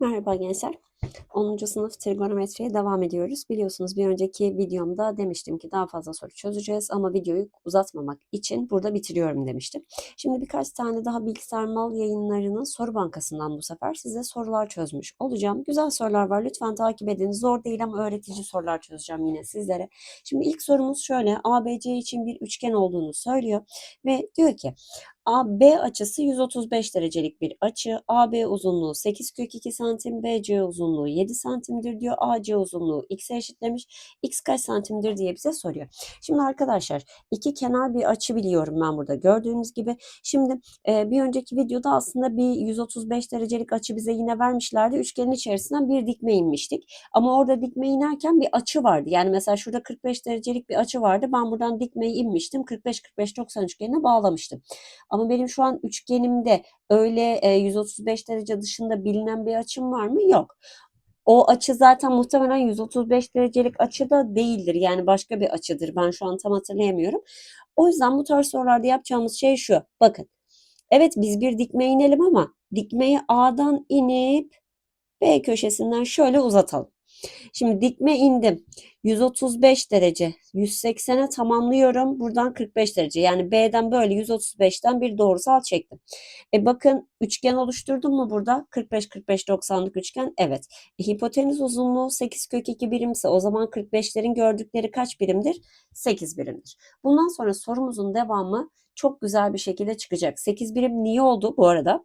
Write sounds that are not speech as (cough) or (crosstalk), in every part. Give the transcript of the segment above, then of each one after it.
Merhaba gençler. 10. sınıf trigonometriye devam ediyoruz. Biliyorsunuz bir önceki videomda demiştim ki daha fazla soru çözeceğiz ama videoyu uzatmamak için burada bitiriyorum demiştim. Şimdi birkaç tane daha bilgisayar mal yayınlarının soru bankasından bu sefer size sorular çözmüş olacağım. Güzel sorular var. Lütfen takip edin. Zor değil ama öğretici sorular çözeceğim yine sizlere. Şimdi ilk sorumuz şöyle. ABC için bir üçgen olduğunu söylüyor ve diyor ki AB açısı 135 derecelik bir açı. AB uzunluğu 8 kök 2 santim, BC uzunluğu 7 santimdir diyor. AC uzunluğu x'e eşitlemiş. X kaç santimdir diye bize soruyor. Şimdi arkadaşlar iki kenar bir açı biliyorum ben burada gördüğünüz gibi. Şimdi e, bir önceki videoda aslında bir 135 derecelik açı bize yine vermişlerdi. Üçgenin içerisinden bir dikme inmiştik. Ama orada dikme inerken bir açı vardı. Yani mesela şurada 45 derecelik bir açı vardı. Ben buradan dikmeyi inmiştim. 45-45-90 üçgenine bağlamıştım. Ama benim şu an üçgenimde öyle e, 135 derece dışında bilinen bir açım var mı? Yok. O açı zaten muhtemelen 135 derecelik açı da değildir. Yani başka bir açıdır. Ben şu an tam hatırlayamıyorum. O yüzden bu tarz sorularda yapacağımız şey şu. Bakın. Evet biz bir dikme inelim ama dikmeyi A'dan inip B köşesinden şöyle uzatalım. Şimdi dikme indim. 135 derece. 180'e tamamlıyorum. Buradan 45 derece. Yani B'den böyle 135'ten bir doğrusal çektim. E bakın üçgen oluşturdum mu burada? 45 45 90'lık üçgen. Evet. E, hipotenüs uzunluğu 8 kök 2 birimse o zaman 45'lerin gördükleri kaç birimdir? 8 birimdir. Bundan sonra sorumuzun devamı çok güzel bir şekilde çıkacak. 8 birim niye oldu bu arada?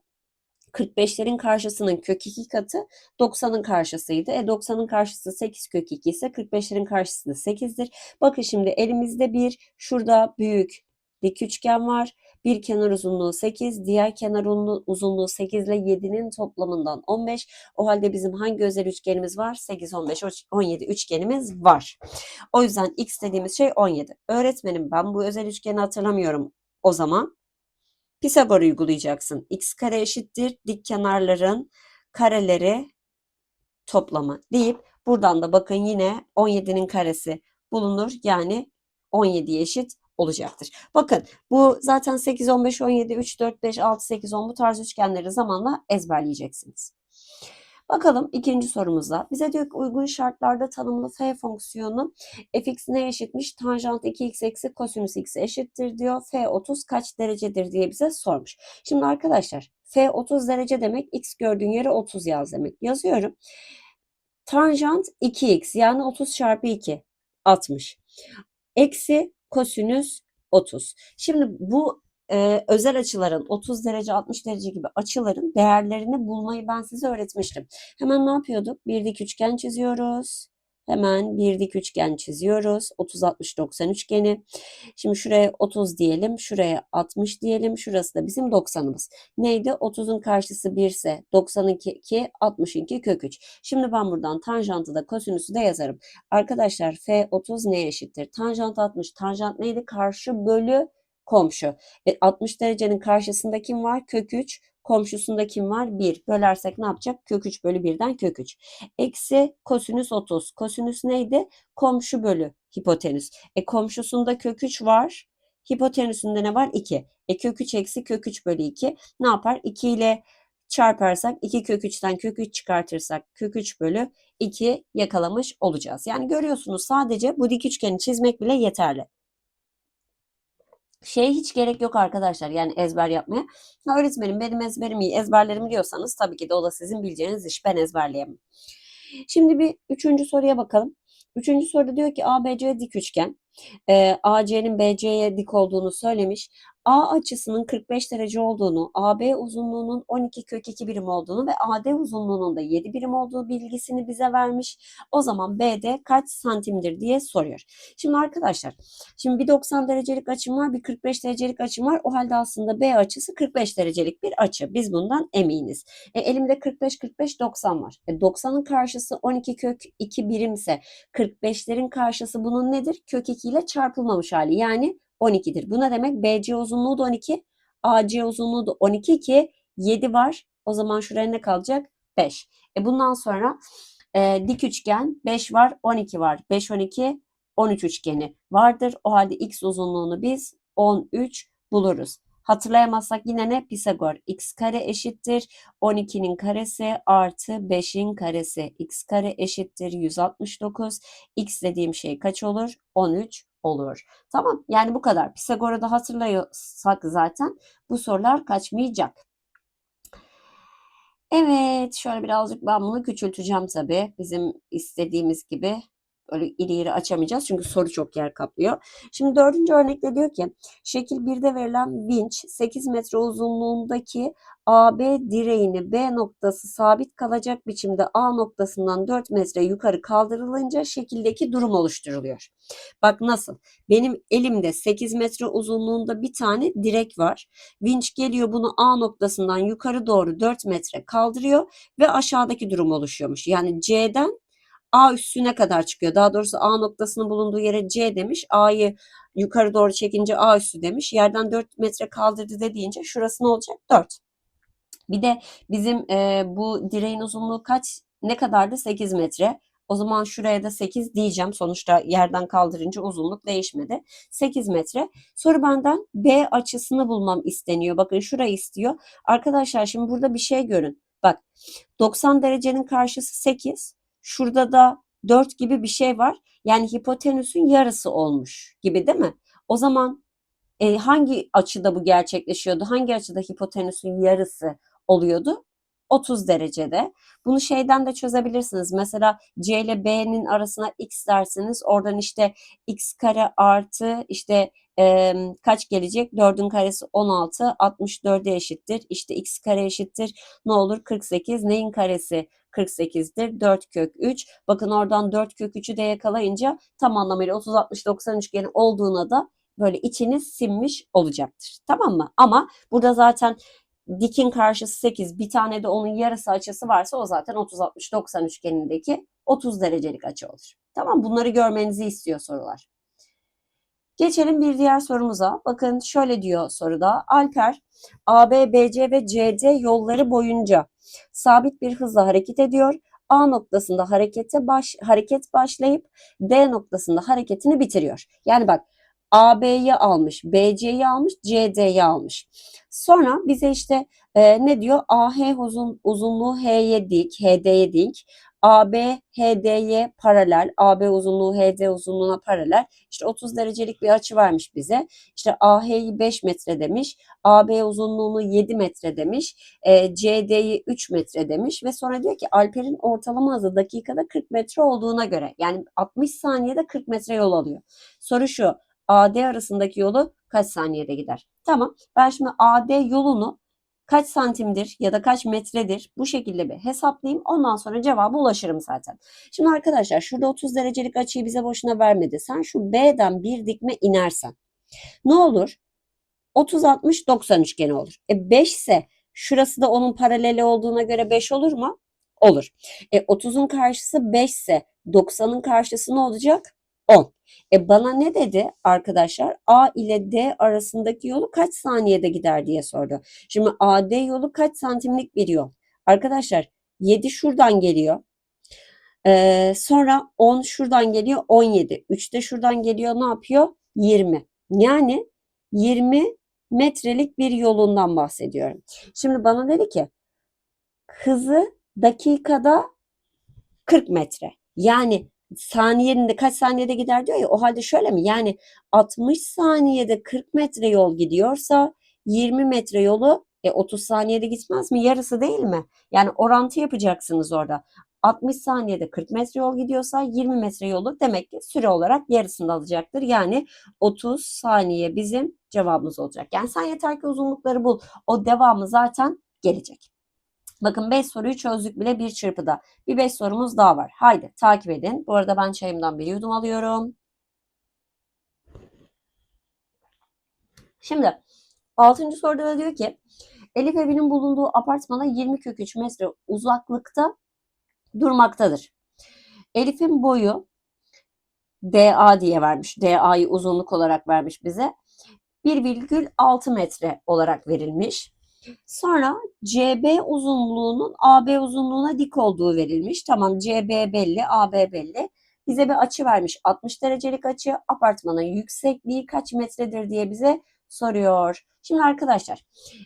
45'lerin karşısının kök 2 katı 90'ın karşısıydı. E 90'ın karşısı 8 kök 2 ise 45'lerin karşısı da 8'dir. Bakın şimdi elimizde bir şurada büyük dik üçgen var. Bir kenar uzunluğu 8, diğer kenar uzunluğu 8 ile 7'nin toplamından 15. O halde bizim hangi özel üçgenimiz var? 8, 15, 17 üçgenimiz var. O yüzden x dediğimiz şey 17. Öğretmenim ben bu özel üçgeni hatırlamıyorum. O zaman Pisagor uygulayacaksın. x kare eşittir dik kenarların kareleri toplamı deyip buradan da bakın yine 17'nin karesi bulunur. Yani 17 eşit olacaktır. Bakın bu zaten 8, 15, 17, 3, 4, 5, 6, 8, 10 bu tarz üçgenleri zamanla ezberleyeceksiniz. Bakalım ikinci sorumuzda. Bize diyor ki uygun şartlarda tanımlı f fonksiyonu fx ne eşitmiş? Tanjant 2x eksi kosinüs x eşittir diyor. f 30 kaç derecedir diye bize sormuş. Şimdi arkadaşlar f 30 derece demek x gördüğün yere 30 yaz demek. Yazıyorum. Tanjant 2x yani 30 çarpı 2 60. Eksi kosinüs 30. Şimdi bu e, özel açıların 30 derece 60 derece gibi açıların değerlerini bulmayı ben size öğretmiştim. Hemen ne yapıyorduk? Bir dik üçgen çiziyoruz. Hemen bir dik üçgen çiziyoruz. 30 60 90 üçgeni. Şimdi şuraya 30 diyelim, şuraya 60 diyelim. Şurası da bizim 90'ımız. Neydi? 30'un karşısı 1 ise 92, 62 kök 3. Şimdi ben buradan tanjantı da kosinüsü de yazarım. Arkadaşlar F 30 neye eşittir? Tanjant 60. Tanjant neydi? Karşı bölü komşu. E, 60 derecenin karşısında kim var? Kök 3. Komşusunda kim var? 1. Bölersek ne yapacak? Kök 3 bölü 1'den kök 3. Eksi kosinüs 30. Kosinüs neydi? Komşu bölü hipotenüs. E komşusunda kök 3 var. Hipotenüsünde ne var? 2. E kök 3 eksi kök 3 bölü 2 ne yapar? 2 ile çarparsak 2 kök 3'ten kök 3 çıkartırsak kök 3 bölü 2 yakalamış olacağız. Yani görüyorsunuz sadece bu dik üçgeni çizmek bile yeterli. Şeye hiç gerek yok arkadaşlar yani ezber yapmaya. Ha, öğretmenim benim ezberim iyi ezberlerimi diyorsanız tabii ki de o da sizin bileceğiniz iş. Ben ezberleyemem. Şimdi bir üçüncü soruya bakalım. Üçüncü soruda diyor ki ABC dik üçgen. E, AC'nin BC'ye dik olduğunu söylemiş. A açısının 45 derece olduğunu, AB uzunluğunun 12 kök 2 birim olduğunu ve AD uzunluğunun da 7 birim olduğu bilgisini bize vermiş. O zaman BD kaç santimdir diye soruyor. Şimdi arkadaşlar, şimdi bir 90 derecelik açım var, bir 45 derecelik açım var. O halde aslında B açısı 45 derecelik bir açı. Biz bundan eminiz. E, elimde 45 45 90 var. E, 90'ın karşısı 12 kök 2 birimse 45'lerin karşısı bunun nedir? Kök 2 ile çarpılmamış hali. Yani 12'dir. Bu ne demek? BC uzunluğu da 12. AC uzunluğu da 12 ki 7 var. O zaman şuraya ne kalacak? 5. E bundan sonra e, dik üçgen 5 var, 12 var. 5, 12, 13 üçgeni vardır. O halde x uzunluğunu biz 13 buluruz. Hatırlayamazsak yine ne? Pisagor. x kare eşittir 12'nin karesi artı 5'in karesi. x kare eşittir 169. x dediğim şey kaç olur? 13 olur. Tamam yani bu kadar. Pisagor'u da hatırlıyorsak zaten bu sorular kaçmayacak. Evet şöyle birazcık ben bunu küçülteceğim tabii. Bizim istediğimiz gibi öyle iri iri açamayacağız çünkü soru çok yer kaplıyor. Şimdi dördüncü örnekte diyor ki şekil 1'de verilen vinç 8 metre uzunluğundaki AB direğini B noktası sabit kalacak biçimde A noktasından 4 metre yukarı kaldırılınca şekildeki durum oluşturuluyor. Bak nasıl? Benim elimde 8 metre uzunluğunda bir tane direk var. Vinç geliyor bunu A noktasından yukarı doğru 4 metre kaldırıyor ve aşağıdaki durum oluşuyormuş. Yani C'den A üstüne kadar çıkıyor. Daha doğrusu A noktasının bulunduğu yere C demiş. A'yı yukarı doğru çekince A üstü demiş. Yerden 4 metre kaldırdı dediğince şurası ne olacak? 4. Bir de bizim e, bu direğin uzunluğu kaç? Ne kadardı? 8 metre. O zaman şuraya da 8 diyeceğim. Sonuçta yerden kaldırınca uzunluk değişmedi. 8 metre. Soru benden B açısını bulmam isteniyor. Bakın şurayı istiyor. Arkadaşlar şimdi burada bir şey görün. Bak 90 derecenin karşısı 8. Şurada da 4 gibi bir şey var. Yani hipotenüsün yarısı olmuş gibi değil mi? O zaman e, hangi açıda bu gerçekleşiyordu? Hangi açıda hipotenüsün yarısı oluyordu? 30 derecede. Bunu şeyden de çözebilirsiniz. Mesela C ile B'nin arasına x dersiniz. Oradan işte x kare artı işte e, kaç gelecek? 4'ün karesi 16. 64'e eşittir. İşte x kare eşittir. Ne olur? 48. Neyin karesi? 48'dir. 4 kök 3. Bakın oradan 4 kök 3'ü de yakalayınca tam anlamıyla 30 60 90 üçgeni olduğuna da böyle içiniz sinmiş olacaktır. Tamam mı? Ama burada zaten dikin karşısı 8 bir tane de onun yarısı açısı varsa o zaten 30 60 90 üçgenindeki 30 derecelik açı olur. Tamam bunları görmenizi istiyor sorular. Geçelim bir diğer sorumuza. Bakın şöyle diyor soruda. Alper AB, BC ve CD yolları boyunca sabit bir hızla hareket ediyor. A noktasında harekete baş, hareket başlayıp D noktasında hareketini bitiriyor. Yani bak AB'yi almış, BC'yi almış, CD'yi almış. Sonra bize işte e, ne diyor? AH uzun, uzunluğu H'ye dik, HD'ye dik. AB HD'ye paralel, AB uzunluğu HD uzunluğuna paralel. İşte 30 derecelik bir açı vermiş bize. İşte AH'yi 5 metre demiş, AB uzunluğunu 7 metre demiş, e, CD'yi 3 metre demiş ve sonra diyor ki Alper'in ortalama hızı dakikada 40 metre olduğuna göre yani 60 saniyede 40 metre yol alıyor. Soru şu, AD arasındaki yolu kaç saniyede gider? Tamam ben şimdi AD yolunu kaç santimdir ya da kaç metredir bu şekilde bir hesaplayayım. Ondan sonra cevaba ulaşırım zaten. Şimdi arkadaşlar şurada 30 derecelik açıyı bize boşuna vermedi. Sen şu B'den bir dikme inersen ne olur? 30 60 90 üçgeni olur. E 5 ise şurası da onun paraleli olduğuna göre 5 olur mu? Olur. E 30'un karşısı 5 ise 90'ın karşısı ne olacak? 10. E bana ne dedi arkadaşlar? A ile D arasındaki yolu kaç saniyede gider diye sordu. Şimdi AD yolu kaç santimlik bir yol? Arkadaşlar 7 şuradan geliyor. Ee, sonra 10 şuradan geliyor 17. 3 de şuradan geliyor ne yapıyor? 20. Yani 20 metrelik bir yolundan bahsediyorum. Şimdi bana dedi ki hızı dakikada 40 metre. Yani saniyenin de kaç saniyede gider diyor ya o halde şöyle mi? Yani 60 saniyede 40 metre yol gidiyorsa 20 metre yolu e, 30 saniyede gitmez mi? Yarısı değil mi? Yani orantı yapacaksınız orada. 60 saniyede 40 metre yol gidiyorsa 20 metre yolu demek ki süre olarak yarısını alacaktır. Yani 30 saniye bizim cevabımız olacak. Yani sen yeter ki uzunlukları bul. O devamı zaten gelecek. Bakın 5 soruyu çözdük bile bir çırpıda. Bir 5 sorumuz daha var. Haydi takip edin. Bu arada ben çayımdan bir yudum alıyorum. Şimdi 6. soruda da diyor ki Elif evinin bulunduğu apartmana 20 kök 3 metre uzaklıkta durmaktadır. Elif'in boyu DA diye vermiş. DA'yı uzunluk olarak vermiş bize. 1,6 metre olarak verilmiş. Sonra CB uzunluğunun AB uzunluğuna dik olduğu verilmiş. Tamam CB belli, AB belli. Bize bir açı vermiş. 60 derecelik açı. Apartmanın yüksekliği kaç metredir diye bize soruyor. Şimdi arkadaşlar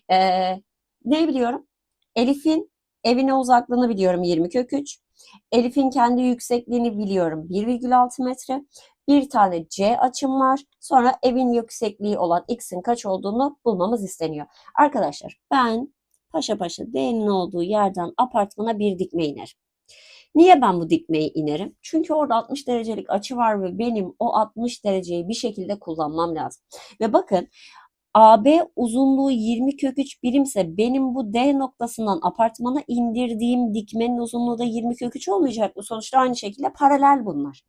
eee ne biliyorum? Elif'in evine uzaklığını biliyorum 20 kök 3. Elif'in kendi yüksekliğini biliyorum 1,6 metre. Bir tane C açım var. Sonra evin yüksekliği olan x'in kaç olduğunu bulmamız isteniyor. Arkadaşlar ben paşa paşa D'nin olduğu yerden apartmana bir dikme inerim. Niye ben bu dikmeyi inerim? Çünkü orada 60 derecelik açı var ve benim o 60 dereceyi bir şekilde kullanmam lazım. Ve bakın AB uzunluğu 20 kök 3 birimse benim bu D noktasından apartmana indirdiğim dikmenin uzunluğu da 20 kök 3 olmayacak mı? Sonuçta aynı şekilde paralel bunlar.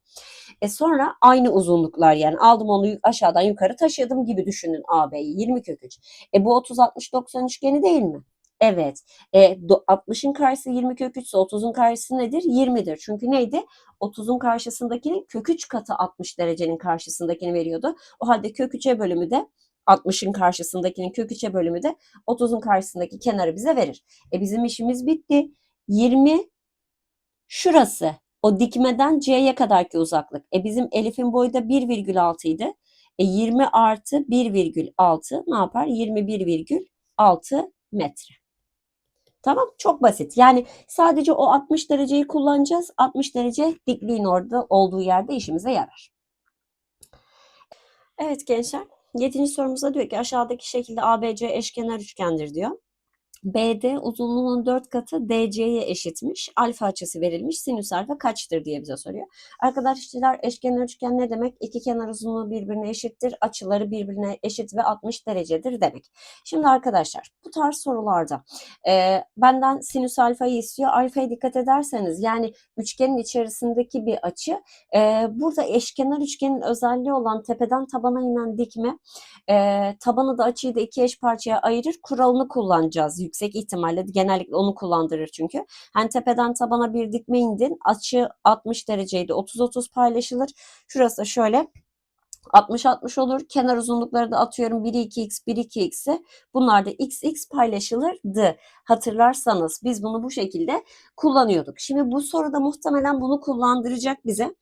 E sonra aynı uzunluklar yani aldım onu aşağıdan yukarı taşıdım gibi düşünün AB'yi 20 kök 3. E bu 30 60 90 üçgeni değil mi? Evet. E, 60'ın karşısı 20 kök 3 ise 30'un karşısı nedir? 20'dir. Çünkü neydi? 30'un karşısındakinin kök 3 katı 60 derecenin karşısındakini veriyordu. O halde kök 3'e bölümü de 60'ın karşısındakinin kök 3'e bölümü de 30'un karşısındaki kenarı bize verir. E bizim işimiz bitti. 20 şurası. O dikmeden C'ye kadarki uzaklık. E bizim Elif'in boyu da 1,6 idi. E 20 artı 1,6 ne yapar? 21,6 metre. Tamam çok basit. Yani sadece o 60 dereceyi kullanacağız. 60 derece dikliğin orada olduğu yerde işimize yarar. Evet gençler. Yedinci sorumuzda diyor ki aşağıdaki şekilde ABC eşkenar üçgendir diyor. BD uzunluğunun 4 katı DC'ye eşitmiş. Alfa açısı verilmiş. Sinüs alfa kaçtır diye bize soruyor. Arkadaşlar eşkenar üçgen ne demek? İki kenar uzunluğu birbirine eşittir. Açıları birbirine eşit ve 60 derecedir demek. Şimdi arkadaşlar bu tarz sorularda e, benden sinüs alfayı istiyor. Alfaya dikkat ederseniz yani üçgenin içerisindeki bir açı. E, burada eşkenar üçgenin özelliği olan tepeden tabana inen dikme e, tabanı da açıyı da iki eş parçaya ayırır. Kuralını kullanacağız yüksek ihtimalle genellikle onu kullandırır çünkü. Hani tepeden tabana bir dikme indin. Açı 60 dereceydi. 30-30 paylaşılır. Şurası şöyle 60-60 olur. Kenar uzunlukları da atıyorum 1 2x 1 2x'i. Bunlar da xx paylaşılırdı. Hatırlarsanız biz bunu bu şekilde kullanıyorduk. Şimdi bu soruda muhtemelen bunu kullandıracak bize.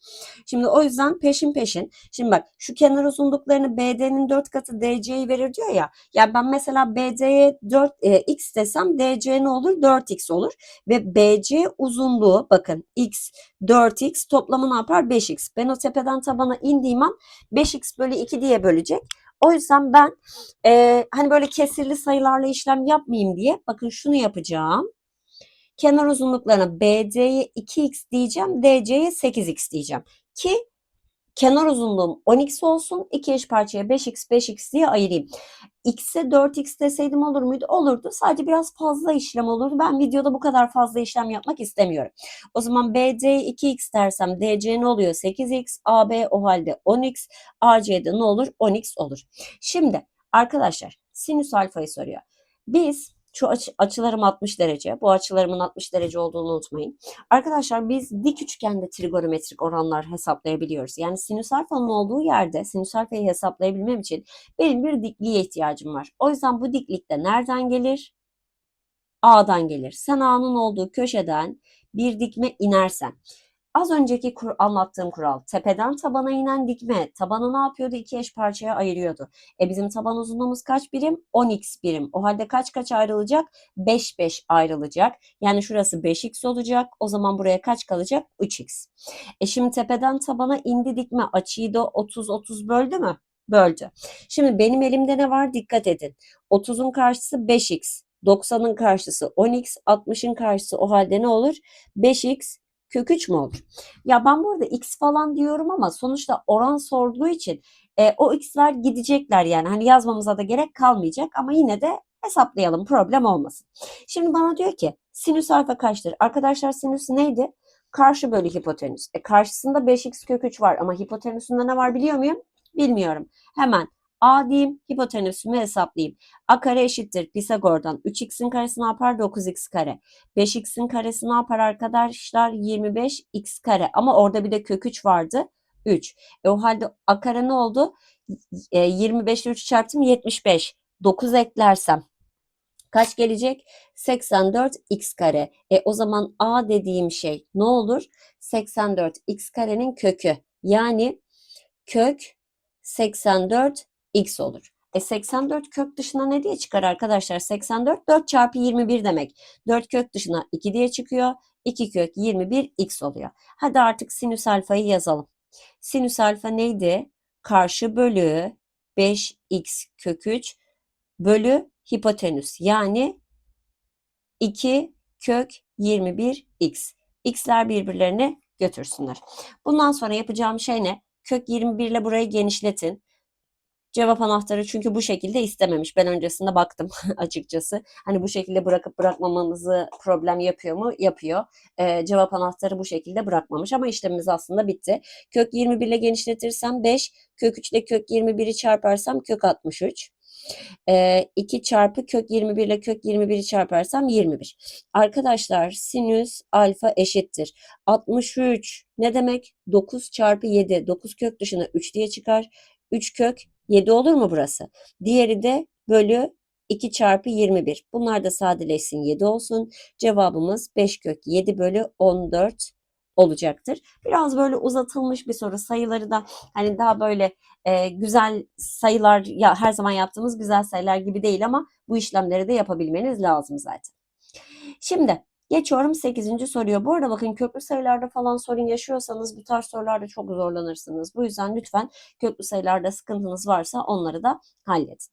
Şimdi o yüzden peşin peşin. Şimdi bak şu kenar uzunluklarını BD'nin 4 katı DC'yi verir diyor ya. Ya ben mesela BD'ye 4 e, x desem DC ne olur? 4x olur. Ve BC uzunluğu bakın x 4x toplamı ne yapar? 5x. Ben o tepeden tabana indiğim an 5x bölü 2 diye bölecek. O yüzden ben e, hani böyle kesirli sayılarla işlem yapmayayım diye bakın şunu yapacağım. Kenar uzunluklarına BD'ye 2x diyeceğim, DC'ye 8x diyeceğim. Ki kenar uzunluğum 10x olsun. iki eş parçaya 5x 5x diye ayırayım. X'e 4x deseydim olur muydu? Olurdu. Sadece biraz fazla işlem olurdu. Ben videoda bu kadar fazla işlem yapmak istemiyorum. O zaman BD 2x dersem DC ne oluyor? 8x. AB o halde 10x. AC'de ne olur? 10x olur. Şimdi arkadaşlar sinüs alfayı soruyor. Biz şu açı, açılarım 60 derece. Bu açılarımın 60 derece olduğunu unutmayın. Arkadaşlar biz dik üçgende trigonometrik oranlar hesaplayabiliyoruz. Yani sinüs alfanın olduğu yerde sinüs alfayı hesaplayabilmem için benim bir dikliğe ihtiyacım var. O yüzden bu diklik de nereden gelir? A'dan gelir. Sen A'nın olduğu köşeden bir dikme inersen Az önceki kur, anlattığım kural tepeden tabana inen dikme tabanı ne yapıyordu? İki eş parçaya ayırıyordu. E bizim taban uzunluğumuz kaç birim? 10x birim. O halde kaç kaç ayrılacak? 5 5 ayrılacak. Yani şurası 5x olacak. O zaman buraya kaç kalacak? 3x. E şimdi tepeden tabana indi dikme açıyı da 30 30 böldü mü? Böldü. Şimdi benim elimde ne var? Dikkat edin. 30'un karşısı 5x. 90'ın karşısı 10x, 60'ın karşısı o halde ne olur? 5x kök 3 mü olur? Ya ben burada x falan diyorum ama sonuçta oran sorduğu için e, o x'ler gidecekler yani. Hani yazmamıza da gerek kalmayacak ama yine de hesaplayalım problem olmasın. Şimdi bana diyor ki sinüs alfa kaçtır? Arkadaşlar sinüs neydi? Karşı bölü hipotenüs. E karşısında 5x kök 3 var ama hipotenüsünde ne var biliyor muyum? Bilmiyorum. Hemen A diyeyim, hipotenüsümü hesaplayayım. A kare eşittir Pisagor'dan. 3x'in karesi ne yapar? 9x kare. 5x'in karesi ne yapar arkadaşlar? 25x kare. Ama orada bir de kök 3 vardı. 3. E o halde A kare ne oldu? E, 25 ile 3 çarptım 75. 9 eklersem kaç gelecek? 84 x kare. E o zaman A dediğim şey ne olur? 84 x karenin kökü. Yani kök 84 x olur. E 84 kök dışına ne diye çıkar arkadaşlar? 84 4 çarpı 21 demek. 4 kök dışına 2 diye çıkıyor. 2 kök 21 x oluyor. Hadi artık sinüs alfayı yazalım. Sinüs alfa neydi? Karşı bölü 5x kök 3 bölü hipotenüs. Yani 2 kök 21x. X'ler birbirlerine götürsünler. Bundan sonra yapacağım şey ne? Kök 21 ile burayı genişletin. Cevap anahtarı çünkü bu şekilde istememiş. Ben öncesinde baktım (laughs) açıkçası. Hani bu şekilde bırakıp bırakmamamızı problem yapıyor mu? Yapıyor. Ee, cevap anahtarı bu şekilde bırakmamış ama işlemimiz aslında bitti. Kök 21 ile genişletirsem 5, kök 3 ile kök 21'i çarparsam kök 63. Ee, 2 çarpı kök 21 ile kök 21'i çarparsam 21. Arkadaşlar sinüs alfa eşittir. 63 ne demek? 9 çarpı 7. 9 kök dışına 3 diye çıkar. 3 kök 7 olur mu burası? Diğeri de bölü 2 çarpı 21. Bunlar da sadeleşsin 7 olsun. Cevabımız 5 kök 7 bölü 14 olacaktır. Biraz böyle uzatılmış bir soru. Sayıları da hani daha böyle e, güzel sayılar ya her zaman yaptığımız güzel sayılar gibi değil ama bu işlemleri de yapabilmeniz lazım zaten. Şimdi geçiyorum 8. soruya. Bu arada bakın köklü sayılarda falan sorun yaşıyorsanız bu tarz sorularda çok zorlanırsınız. Bu yüzden lütfen köklü sayılarda sıkıntınız varsa onları da halledin.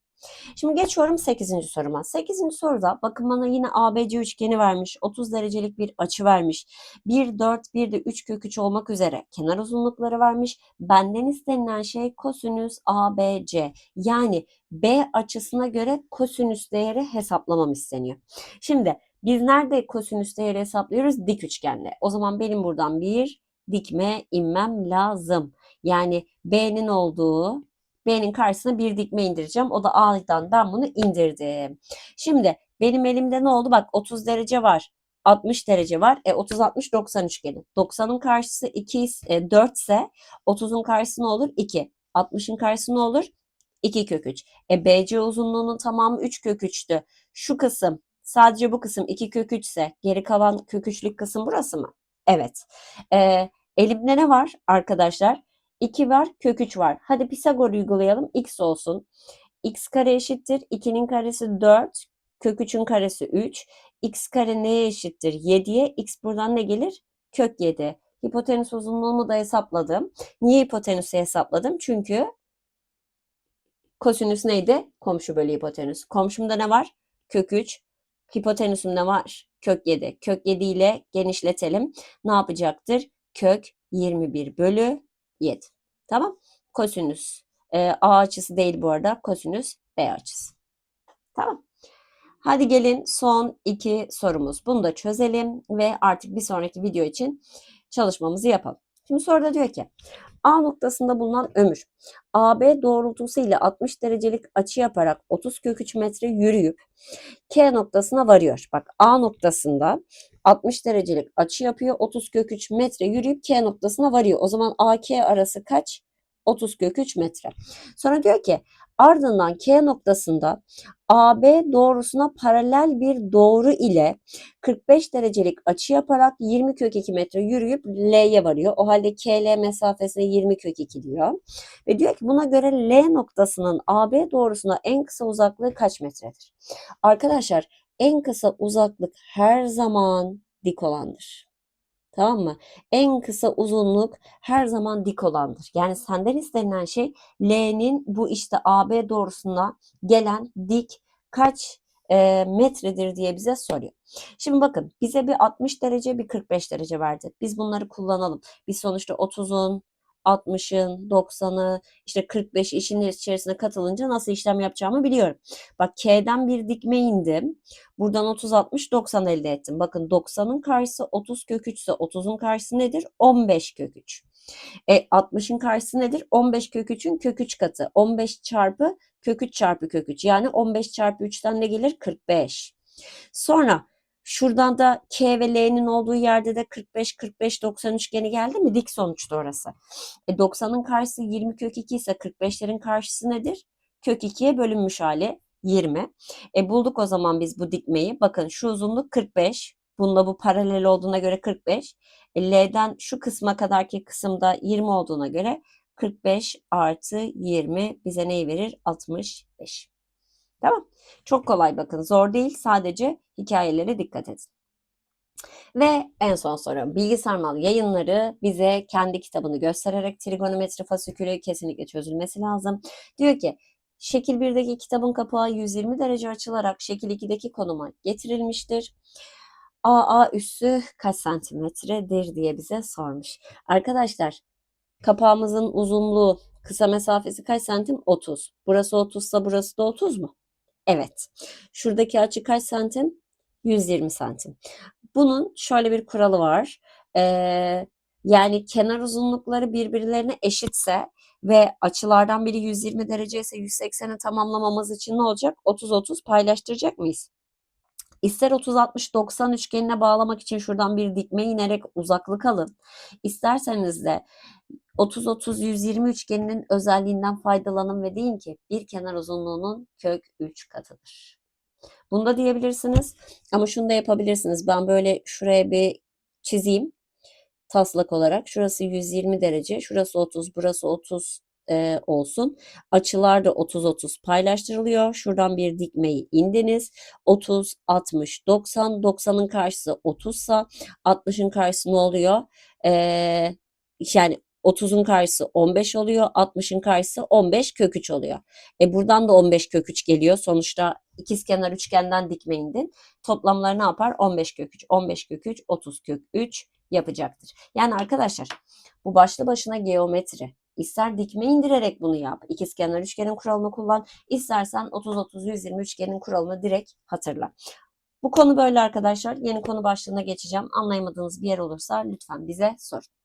Şimdi geçiyorum 8. soruma. 8. soruda bakın bana yine ABC üçgeni vermiş. 30 derecelik bir açı vermiş. 1, 4, 1 de 3 kök 3 olmak üzere kenar uzunlukları vermiş. Benden istenilen şey kosinüs ABC. Yani B açısına göre kosinüs değeri hesaplamam isteniyor. Şimdi biz nerede kosinüs değeri hesaplıyoruz? Dik üçgenle. O zaman benim buradan bir dikme inmem lazım. Yani B'nin olduğu B'nin karşısına bir dikme indireceğim. O da A'dan ben bunu indirdim. Şimdi benim elimde ne oldu? Bak 30 derece var. 60 derece var. E 30 60 90 üçgeni. 90'ın karşısı 2 e, 4 ise 30'un karşısı ne olur? 2. 60'ın karşısı ne olur? 2 kök 3. E BC uzunluğunun tamamı 3 kök 3'tü. Şu kısım sadece bu kısım 2 kök 3 ise geri kalan kök 3'lük kısım burası mı? Evet. E, elimde ne var arkadaşlar? 2 var, kök 3 var. Hadi Pisagor uygulayalım. X olsun. X kare eşittir. 2'nin karesi 4. Kök 3'ün karesi 3. X kare neye eşittir? 7'ye. X buradan ne gelir? Kök 7. Hipotenüs uzunluğumu da hesapladım. Niye hipotenüsü hesapladım? Çünkü kosinüs neydi? Komşu bölü hipotenüs. Komşumda ne var? Kök 3. Hipotenüsümde var? Kök 7. Kök 7 ile genişletelim. Ne yapacaktır? Kök 21 bölü 7. Tamam. Kosinüs e, A açısı değil bu arada. Kosinüs B açısı. Tamam. Hadi gelin son iki sorumuz. Bunu da çözelim ve artık bir sonraki video için çalışmamızı yapalım. Şimdi soruda diyor ki A noktasında bulunan ömür AB doğrultusu ile 60 derecelik açı yaparak 30 kök 3 metre yürüyüp K noktasına varıyor. Bak A noktasında 60 derecelik açı yapıyor. 30 kök 3 metre yürüyüp K noktasına varıyor. O zaman AK arası kaç? 30 kök 3 metre. Sonra diyor ki ardından K noktasında AB doğrusuna paralel bir doğru ile 45 derecelik açı yaparak 20 kök 2 metre yürüyüp L'ye varıyor. O halde KL mesafesine 20 kök 2 diyor. Ve diyor ki buna göre L noktasının AB doğrusuna en kısa uzaklığı kaç metredir? Arkadaşlar en kısa uzaklık her zaman dik olandır. Tamam mı? En kısa uzunluk her zaman dik olandır. Yani senden istenilen şey L'nin bu işte AB doğrusuna gelen dik kaç e, metredir diye bize soruyor. Şimdi bakın bize bir 60 derece bir 45 derece verdi. Biz bunları kullanalım. Biz sonuçta 30'un 60'ın, 90'ı, işte 45 işin içerisine katılınca nasıl işlem yapacağımı biliyorum. Bak K'den bir dikme indim. Buradan 30, 60, 90 elde ettim. Bakın 90'ın karşısı 30 kök 3 ise 30'un karşısı nedir? 15 kök 3. E 60'ın karşısı nedir? 15 kök 3'ün kök 3 katı. 15 çarpı kök 3 çarpı kök 3. Yani 15 çarpı 3'ten ne gelir? 45. Sonra Şuradan da K ve L'nin olduğu yerde de 45 45 90 üçgeni geldi mi? Dik sonuçta orası. E 90'ın karşısı 20 kök 2 ise 45'lerin karşısı nedir? Kök 2'ye bölünmüş hali 20. E bulduk o zaman biz bu dikmeyi. Bakın şu uzunluk 45. Bunda bu paralel olduğuna göre 45. E L'den şu kısma kadarki kısımda 20 olduğuna göre 45 artı 20 bize neyi verir? 65. Tamam. Çok kolay bakın. Zor değil. Sadece hikayelere dikkat edin. Ve en son soru. Bilgisayar yayınları bize kendi kitabını göstererek trigonometri fasikülü kesinlikle çözülmesi lazım. Diyor ki şekil 1'deki kitabın kapağı 120 derece açılarak şekil 2'deki konuma getirilmiştir. AA üssü kaç santimetredir diye bize sormuş. Arkadaşlar kapağımızın uzunluğu kısa mesafesi kaç santim? 30. Burası 30 ise burası da 30 mu? Evet. Şuradaki açı kaç santim? 120 santim. Bunun şöyle bir kuralı var. Ee, yani kenar uzunlukları birbirlerine eşitse ve açılardan biri 120 derece ise 180'i tamamlamamız için ne olacak? 30-30 paylaştıracak mıyız? İster 30-60-90 üçgenine bağlamak için şuradan bir dikme inerek uzaklık alın. İsterseniz de 30-30-120 üçgeninin özelliğinden faydalanın ve deyin ki bir kenar uzunluğunun kök 3 katıdır. Bunu da diyebilirsiniz ama şunu da yapabilirsiniz. Ben böyle şuraya bir çizeyim taslak olarak. Şurası 120 derece, şurası 30, burası 30 e, olsun. Açılar da 30-30 paylaştırılıyor. Şuradan bir dikmeyi indiniz. 30, 60, 90. 90'ın karşısı 30 sa 60'ın karşısı ne oluyor? E, yani 30'un karşısı 15 oluyor. 60'ın karşısı 15 kök 3 oluyor. E buradan da 15 kök 3 geliyor. Sonuçta ikizkenar üçgenden dikme indin. Toplamları ne yapar? 15 kök 3, 15 kök 3, 30 kök 3 yapacaktır. Yani arkadaşlar bu başlı başına geometri. İster dikme indirerek bunu yap. İkizkenar üçgenin kuralını kullan. İstersen 30-30-120 üçgenin kuralını direkt hatırla. Bu konu böyle arkadaşlar. Yeni konu başlığına geçeceğim. Anlayamadığınız bir yer olursa lütfen bize sorun.